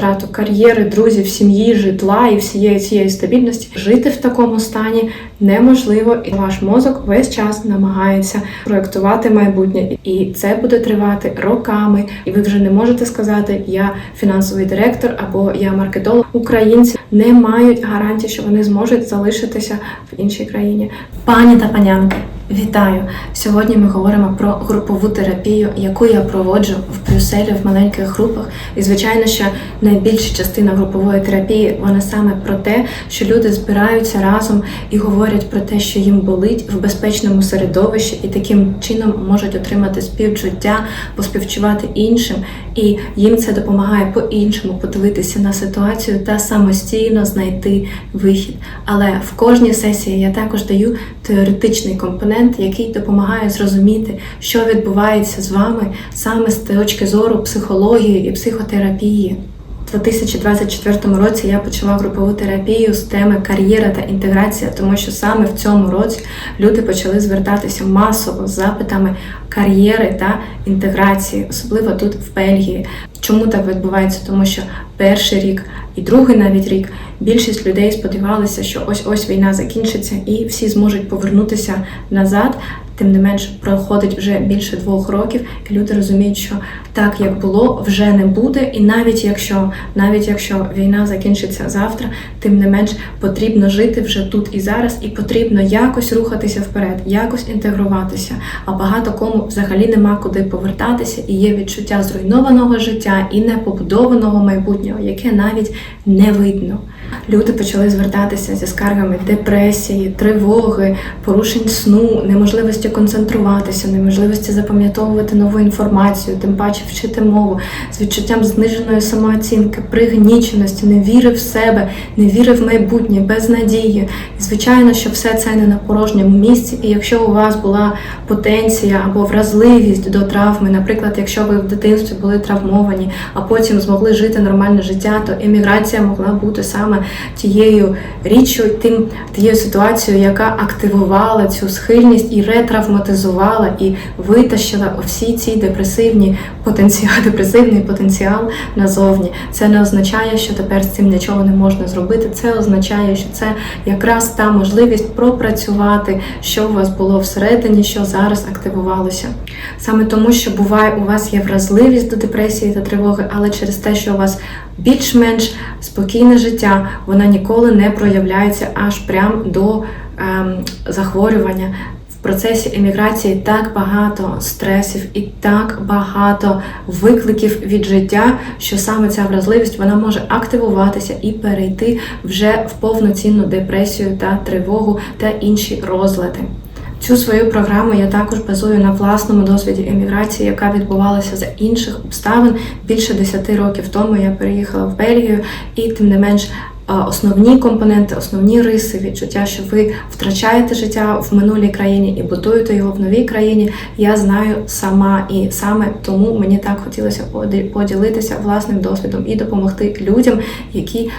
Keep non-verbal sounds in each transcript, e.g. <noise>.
втрату кар'єри, друзів, сім'ї, житла і всієї цієї стабільності. Жити в такому стані неможливо, і ваш мозок весь час намагається проектувати майбутнє, і це буде тривати роками. І ви вже не можете сказати Я фінансовий директор або я маркетолог. Українці не мають гарантії, що вони зможуть залишитися в іншій країні. Пані та панянки, вітаю! Сьогодні ми говоримо про групову терапію, яку я проводжу в Брюсселі в маленьких групах. І звичайно, що найбільша частина групової терапії вона саме про те, що люди збираються разом і говорять про те, що їм болить в безпечному середовищі, і таким чином можуть отримати співчуття, поспівчувати іншим, і їм це допомагає по-іншому подивитися на ситуацію та самостійно знайти вихід. Але в кожній сесії я також даю теоретичний компонент, який допомагає зрозуміти, що відбувається з вами саме з точки зору психології і психотерапії. У 2024 році я почала групову терапію з теми кар'єра та інтеграція, тому що саме в цьому році люди почали звертатися масово з запитами кар'єри та інтеграції, особливо тут в Бельгії. Чому так відбувається? Тому що перший рік і другий навіть рік більшість людей сподівалися, що ось ось війна закінчиться і всі зможуть повернутися назад. Тим не менш, проходить вже більше двох років, і люди розуміють, що так як було, вже не буде. І навіть якщо навіть якщо війна закінчиться завтра, тим не менш потрібно жити вже тут і зараз, і потрібно якось рухатися вперед, якось інтегруватися. А багато кому взагалі нема куди повертатися, і є відчуття зруйнованого життя і непобудованого майбутнього, яке навіть не видно. Люди почали звертатися зі скаргами депресії, тривоги, порушень сну, неможливості концентруватися, неможливості запам'ятовувати нову інформацію, тим паче вчити мову, з відчуттям зниженої самооцінки, пригніченості, невіри в себе, невіри в майбутнє, безнадії. І звичайно, що все це не на порожньому місці. І якщо у вас була потенція або вразливість до травми, наприклад, якщо ви в дитинстві були травмовані, а потім змогли жити нормальне життя, то еміграція могла бути саме тією річчю, тим тією ситуацією, яка активувала цю схильність і ретравматизувала, і витащила всі ці депресивні потенціал, <laughs> депресивний потенціал назовні. Це не означає, що тепер з цим нічого не можна зробити. Це означає, що це якраз та можливість пропрацювати, що у вас було всередині, що зараз активувалося. Саме тому, що буває, у вас є вразливість до депресії та тривоги, але через те, що у вас більш-менш спокійне життя, вона ніколи не проявляється аж прям до ем, захворювання. Процесі еміграції так багато стресів і так багато викликів від життя, що саме ця вразливість вона може активуватися і перейти вже в повноцінну депресію та тривогу та інші розлади. Цю свою програму я також базую на власному досвіді еміграції, яка відбувалася за інших обставин. Більше 10 років тому я переїхала в Бельгію, і тим не менш основні компоненти, основні риси, відчуття, що ви втрачаєте життя в минулій країні і будуєте його в новій країні. Я знаю сама, і саме тому мені так хотілося поділитися власним досвідом і допомогти людям, які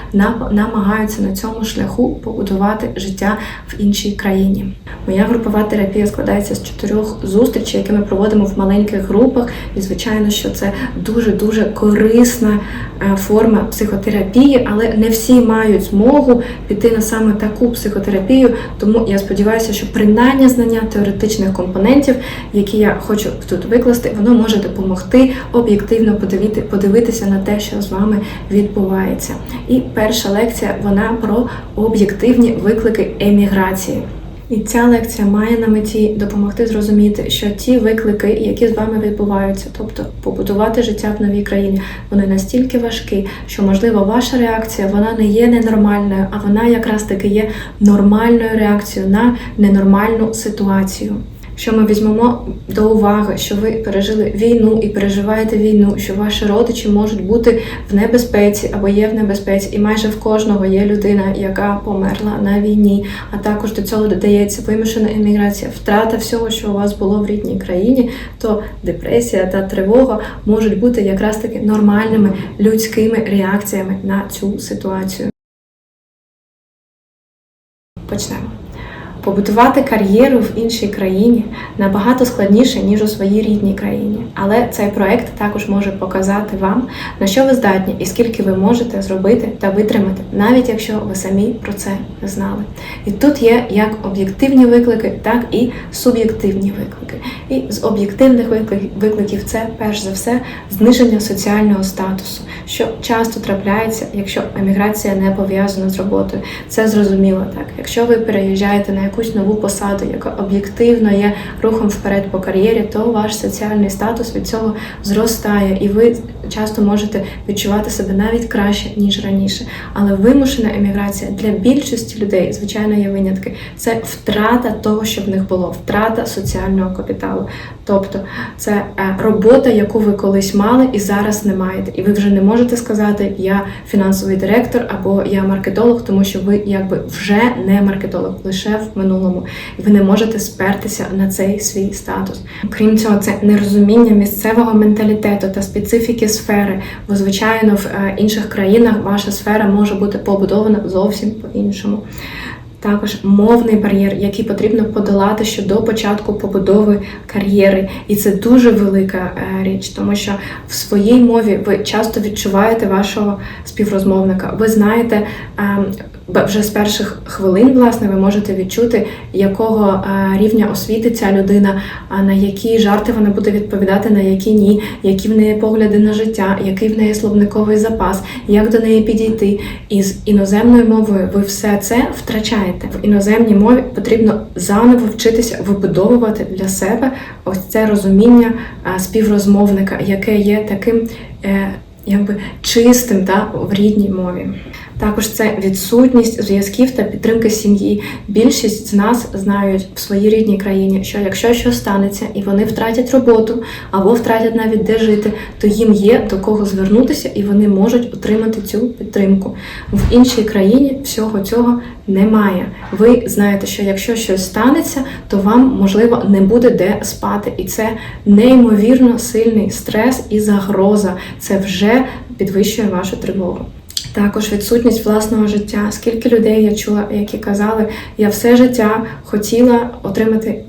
намагаються на цьому шляху побудувати життя в іншій країні. Моя групова терапія складається з чотирьох зустрічей, які ми проводимо в маленьких групах. І звичайно, що це дуже дуже корисна е, форма психотерапії, але не всі мають мають змогу піти на саме таку психотерапію. Тому я сподіваюся, що принаймні знання теоретичних компонентів, які я хочу тут викласти, воно може допомогти об'єктивно подивити, подивитися на те, що з вами відбувається. І перша лекція вона про об'єктивні виклики еміграції. І ця лекція має на меті допомогти зрозуміти, що ті виклики, які з вами відбуваються, тобто побудувати життя в новій країні, вони настільки важкі, що можливо ваша реакція вона не є ненормальною, а вона якраз таки є нормальною реакцією на ненормальну ситуацію. Що ми візьмемо до уваги, що ви пережили війну і переживаєте війну, що ваші родичі можуть бути в небезпеці або є в небезпеці, і майже в кожного є людина, яка померла на війні. А також до цього додається вимушена еміграція, втрата всього, що у вас було в рідній країні, то депресія та тривога можуть бути якраз таки нормальними людськими реакціями на цю ситуацію. Почнемо. Побудувати кар'єру в іншій країні набагато складніше, ніж у своїй рідній країні. Але цей проект також може показати вам, на що ви здатні і скільки ви можете зробити та витримати, навіть якщо ви самі про це не знали. І тут є як об'єктивні виклики, так і суб'єктивні виклики. І з об'єктивних викликів це перш за все зниження соціального статусу, що часто трапляється, якщо еміграція не пов'язана з роботою. Це зрозуміло так. Якщо ви переїжджаєте на якусь нову посаду, яка об'єктивно є рухом вперед по кар'єрі, то ваш соціальний статус від цього зростає, і ви часто можете відчувати себе навіть краще ніж раніше. Але вимушена еміграція для більшості людей, звичайно, є винятки. Це втрата того, що в них було, втрата соціального капіталу. Тобто це е, робота, яку ви колись мали і зараз не маєте. І ви вже не можете сказати Я фінансовий директор або я маркетолог, тому що ви якби вже не маркетолог, лише в минулому. І ви не можете спертися на цей свій статус. Крім цього, це нерозуміння місцевого менталітету та специфіки сфери. Бо, звичайно, в е, інших країнах ваша сфера може бути побудована зовсім по-іншому. Також мовний бар'єр, який потрібно подолати ще до початку побудови кар'єри, і це дуже велика е, річ, тому що в своїй мові ви часто відчуваєте вашого співрозмовника. Ви знаєте ем, вже з перших хвилин, власне, ви можете відчути, якого е, рівня освіти ця людина, а на які жарти вона буде відповідати, на які ні, які в неї погляди на життя, який в неї словниковий запас, як до неї підійти. І з іноземною мовою ви все це втрачаєте. В іноземній мові потрібно заново вчитися вибудовувати для себе ось це розуміння е, співрозмовника, яке є таким. е, Якби чистим та в рідній мові. Також це відсутність зв'язків та підтримки сім'ї. Більшість з нас знають в своїй рідній країні, що якщо щось станеться і вони втратять роботу або втратять навіть де жити, то їм є до кого звернутися і вони можуть отримати цю підтримку. В іншій країні всього цього немає. Ви знаєте, що якщо щось станеться, то вам можливо не буде де спати, і це неймовірно сильний стрес і загроза. Це вже підвищує вашу тривогу. Також відсутність власного життя. Скільки людей я чула, які казали, я все життя хотіла отримати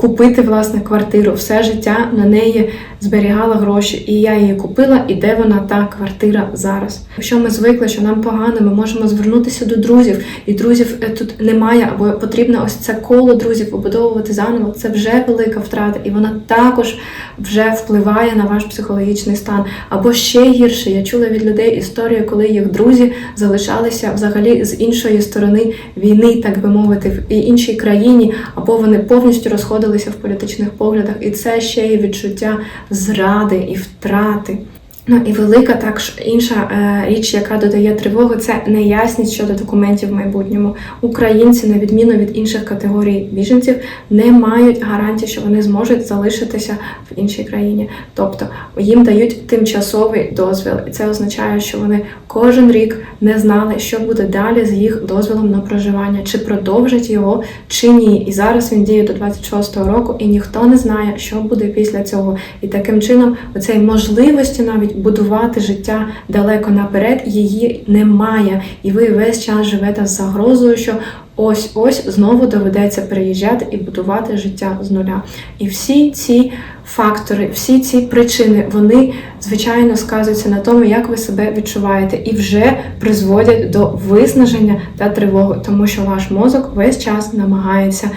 купити власне квартиру, все життя на неї зберігала гроші, і я її купила. І де вона та квартира зараз? Якщо ми звикли, що нам погано, ми можемо звернутися до друзів, і друзів е, тут немає, або потрібно ось це коло друзів побудовувати заново. Це вже велика втрата, і вона також вже впливає на ваш психологічний стан. Або ще гірше, я чула від людей історію, коли їх друзі залишалися взагалі з іншої сторони війни, так би мовити, в іншій країні, або вони повністю розходилися в політичних поглядах, і це ще й відчуття зради і втрати. Ну і велика також інша е, річ, яка додає тривогу, це неясність щодо документів в майбутньому. Українці, на відміну від інших категорій біженців, не мають гарантії, що вони зможуть залишитися в іншій країні. Тобто їм дають тимчасовий дозвіл, і це означає, що вони кожен рік не знали, що буде далі з їх дозволом на проживання, чи продовжать його, чи ні. І зараз він діє до 26-го року, і ніхто не знає, що буде після цього. І таким чином, оцей можливості навіть будувати життя далеко наперед, її немає. І ви весь час живете з загрозою, що ось ось знову доведеться переїжджати і будувати життя з нуля. І всі ці фактори, всі ці причини, вони звичайно сказуються на тому, як ви себе відчуваєте, і вже призводять до виснаження та тривоги, тому що ваш мозок весь час намагається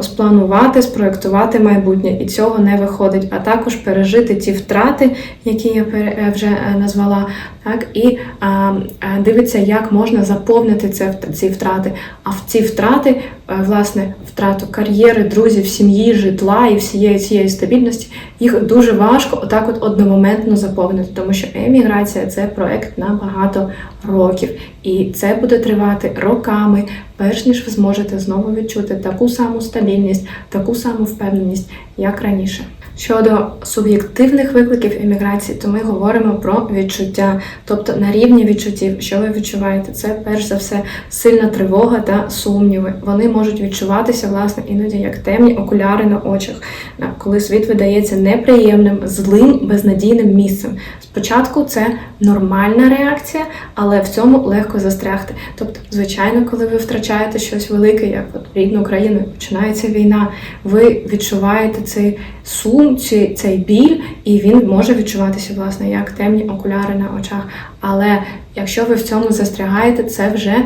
спланувати, спроектувати майбутнє, і цього не виходить. А також пережити ті втрати, які я е, вже е, назвала, так і а, а, дивиться, як можна заповнити це ці втрати. А в ці втрати, е, власне, втрату кар'єри, друзів, сім'ї, житла і всієї цієї стабільності, їх дуже важко отак от одномоментно заповнити, тому що еміграція це проект на багато років, і це буде тривати роками, перш ніж ви зможете знову відчути таку саму стабільність, таку саму впевненість, як раніше. Щодо суб'єктивних викликів імміграції, то ми говоримо про відчуття, тобто на рівні відчуттів, що ви відчуваєте, це перш за все сильна тривога та сумніви. Вони можуть відчуватися власне іноді як темні окуляри на очах, коли світ видається неприємним, злим, безнадійним місцем. Спочатку це нормальна реакція, але в цьому легко застрягти. Тобто, звичайно, коли ви втрачаєте щось велике, як от рідну країну, починається війна, ви відчуваєте цей сум, цей, цей біль, і він може відчуватися, власне, як темні окуляри на очах. Але якщо ви в цьому застрягаєте, це вже е,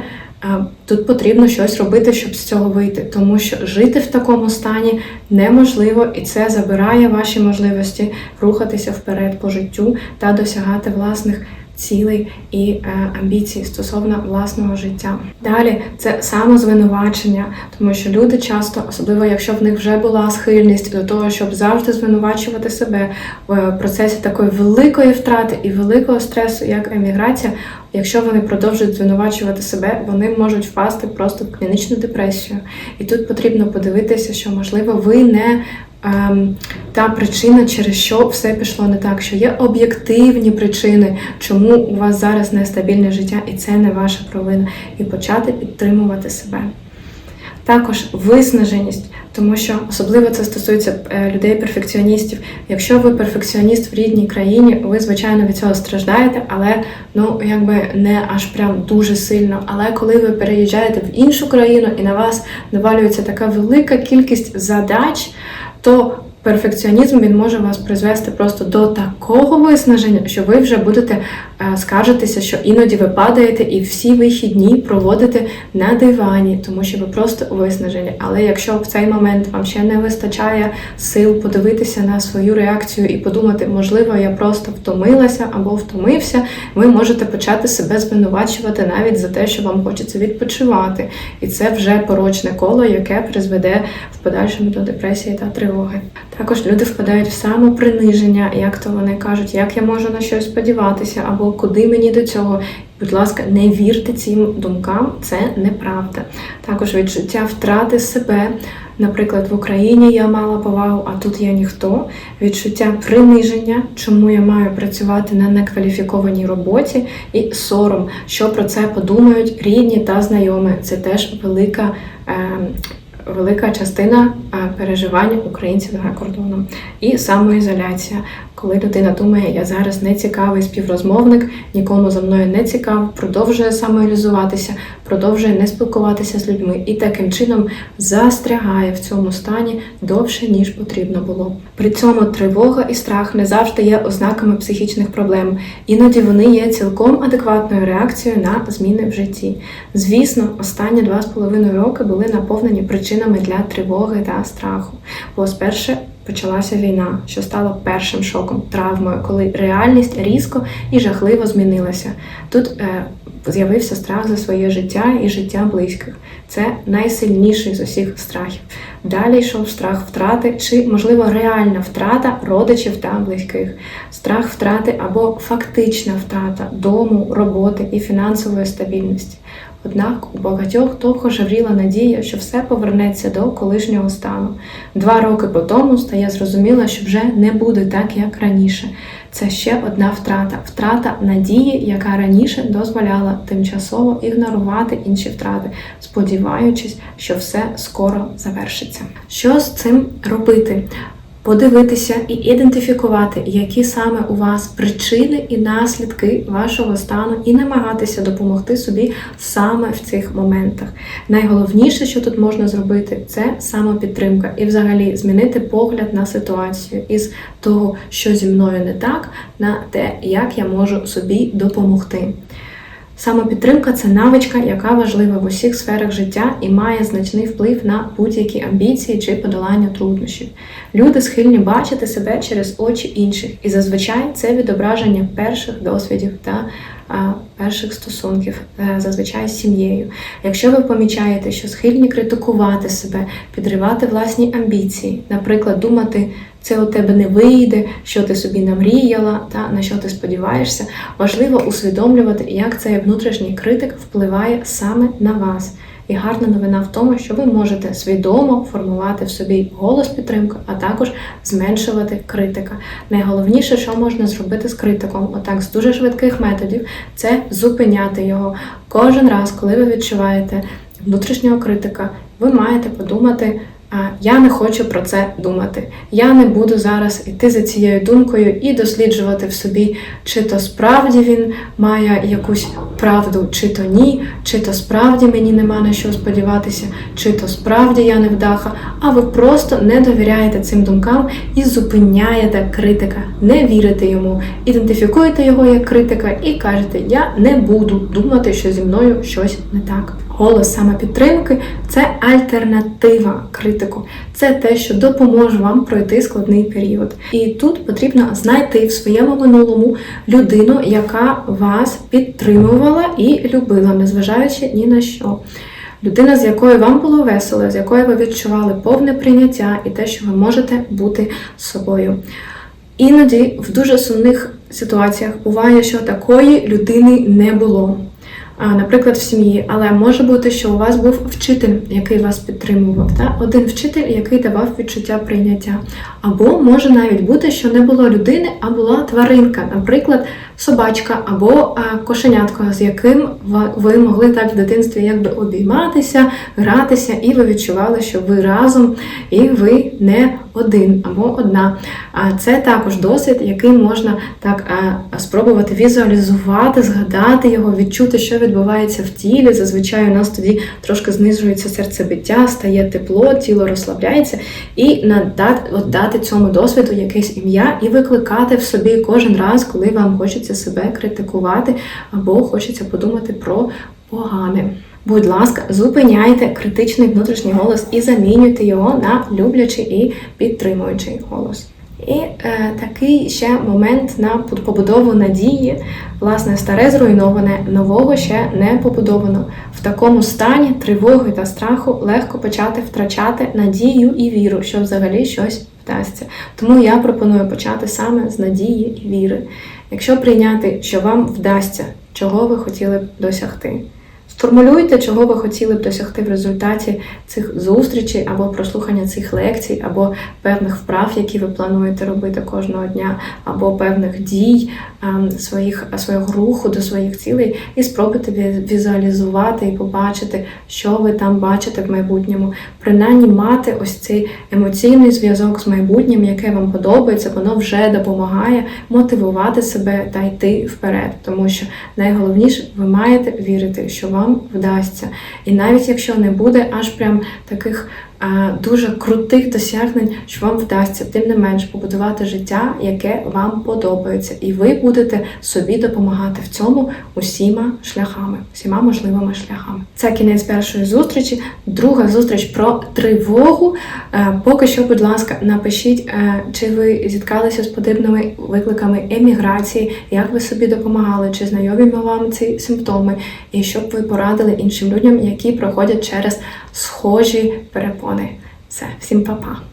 тут потрібно щось робити, щоб з цього вийти, тому що жити в такому стані неможливо, і це забирає ваші можливості рухатися вперед по життю та досягати власних цілей і е, амбіцій стосовно власного життя. Далі це самозвинувачення, тому що люди часто, особливо якщо в них вже була схильність до того, щоб завжди звинувачувати себе в процесі такої великої втрати і великого стресу, як еміграція. Якщо вони продовжують звинувачувати себе, вони можуть впасти просто в клінічну депресію. І тут потрібно подивитися, що можливо ви не та причина, через що все пішло не так, що є об'єктивні причини, чому у вас зараз нестабільне життя, і це не ваша провина, і почати підтримувати себе. Також виснаженість, тому що особливо це стосується е, людей-перфекціоністів. Якщо ви перфекціоніст в рідній країні, ви звичайно від цього страждаєте, але ну якби не аж прям дуже сильно. Але коли ви переїжджаєте в іншу країну і на вас навалюється така велика кількість задач, то перфекціонізм він може вас призвести просто до такого виснаження, що ви вже будете скаржитися, що іноді ви падаєте і всі вихідні проводите на дивані, тому що ви просто виснажені. Але якщо в цей момент вам ще не вистачає сил подивитися на свою реакцію і подумати, можливо, я просто втомилася або втомився, ви можете почати себе звинувачувати навіть за те, що вам хочеться відпочивати. І це вже порочне коло, яке призведе в подальшому до депресії та тривоги. Також люди впадають в самоприниження, як то вони кажуть, як я можу на щось сподіватися, або куди мені до цього. Будь ласка, не вірте цим думкам, це неправда. Також відчуття втрати себе. Наприклад, в Україні я мала повагу, а тут я ніхто. Відчуття приниження, чому я маю працювати на некваліфікованій роботі, і сором, що про це подумають рідні та знайомі. Це теж велика. Е, велика частина е, переживань українців за кордоном і самоізоляція. Коли людина думає, я зараз не цікавий співрозмовник, нікому за мною не цікав, продовжує самоілізуватися, продовжує не спілкуватися з людьми і таким чином застрягає в цьому стані довше ніж потрібно було. При цьому тривога і страх не завжди є ознаками психічних проблем. Іноді вони є цілком адекватною реакцією на зміни в житті. Звісно, останні два з половиною роки були наповнені причинами для тривоги та страху. Бо спершу почалася війна, що стало першим шоком, травмою, коли реальність різко і жахливо змінилася. Тут е, з'явився страх за своє життя і життя близьких. Це найсильніший з усіх страхів. Далі йшов страх втрати чи, можливо, реальна втрата родичів та близьких, страх втрати або фактична втрата дому, роботи і фінансової стабільності. Однак у багатьох довго жавріла надія, що все повернеться до колишнього стану. Два роки по тому стає зрозуміло, що вже не буде так, як раніше. Це ще одна втрата втрата надії, яка раніше дозволяла тимчасово ігнорувати інші втрати, сподіваючись, що все скоро завершиться. Що з цим робити? Подивитися і ідентифікувати, які саме у вас причини і наслідки вашого стану, і намагатися допомогти собі саме в цих моментах. Найголовніше, що тут можна зробити, це самопідтримка і, взагалі, змінити погляд на ситуацію із того, що зі мною не так, на те, як я можу собі допомогти. Самопідтримка це навичка, яка важлива в усіх сферах життя і має значний вплив на будь-які амбіції чи подолання труднощів. Люди схильні бачити себе через очі інших, і зазвичай це відображення перших досвідів та перших стосунків, е, зазвичай з сім'єю. Якщо ви помічаєте, що схильні критикувати себе, підривати власні амбіції, наприклад, думати. Це у тебе не вийде, що ти собі намріяла, та на що ти сподіваєшся. Важливо усвідомлювати, як цей внутрішній критик впливає саме на вас. І гарна новина в тому, що ви можете свідомо формувати в собі голос підтримки, а також зменшувати критика. Найголовніше, що можна зробити з критиком, отак з дуже швидких методів, це зупиняти його. Кожен раз, коли ви відчуваєте внутрішнього критика, ви маєте подумати. Я не хочу про це думати. Я не буду зараз іти за цією думкою і досліджувати в собі, чи то справді він має якусь правду, чи то ні, чи то справді мені нема на що сподіватися, чи то справді я не вдаха. А ви просто не довіряєте цим думкам і зупиняєте критика, не вірите йому, ідентифікуєте його як критика і кажете, я не буду думати, що зі мною щось не так. Голос самопідтримки це альтернатива критику. Це те, що допоможе вам пройти складний період. І тут потрібно знайти в своєму минулому людину, яка вас підтримувала і любила, незважаючи ні на що. Людина, з якою вам було весело, з якою ви відчували повне прийняття і те, що ви можете бути собою. Іноді в дуже сумних ситуаціях буває, що такої людини не було. Наприклад, в сім'ї, але може бути, що у вас був вчитель, який вас підтримував, та один вчитель, який давав відчуття прийняття. Або може навіть бути, що не було людини, а була тваринка, наприклад, собачка або а, кошенятко, з яким ви могли так в дитинстві якби обійматися, гратися, і ви відчували, що ви разом і ви не один або одна. Це також досвід, який можна так спробувати візуалізувати, згадати його, відчути, що відбувається в тілі. Зазвичай у нас тоді трошки знижується серцебиття, стає тепло, тіло розслабляється, і надати дати цьому досвіду якесь ім'я і викликати в собі кожен раз, коли вам хочеться себе критикувати або хочеться подумати про погане. Будь ласка, зупиняйте критичний внутрішній голос і замінюйте його на люблячий і підтримуючий голос. І е, такий ще момент на побудову надії. Власне, старе зруйноване, нового ще не побудовано. В такому стані тривоги та страху легко почати втрачати надію і віру, що взагалі щось вдасться. Тому я пропоную почати саме з надії і віри. Якщо прийняти, що вам вдасться, чого ви хотіли б досягти. Сформулюйте, чого ви хотіли б досягти в результаті цих зустрічей або прослухання цих лекцій, або певних вправ, які ви плануєте робити кожного дня, або певних дій ем, своїх, свого руху до своїх цілей, і спробуйте візуалізувати і побачити, що ви там бачите в майбутньому. Принаймні мати ось цей емоційний зв'язок з майбутнім, яке вам подобається, воно вже допомагає мотивувати себе та йти вперед. Тому що найголовніше, ви маєте вірити, що вам вдасться. І навіть якщо не буде аж прям таких дуже крутих досягнень, що вам вдасться, тим не менш побудувати життя, яке вам подобається, і ви будете собі допомагати в цьому усіма шляхами, всіма можливими шляхами. Це кінець першої зустрічі. Друга зустріч про тривогу. Е, Поки що, будь ласка, напишіть, е, чи ви зіткалися з подібними викликами еміграції, як ви собі допомагали, чи знайомі вам ці симптоми, і щоб ви порадили іншим людям, які проходять через схожі перепони. Все, всім па-па!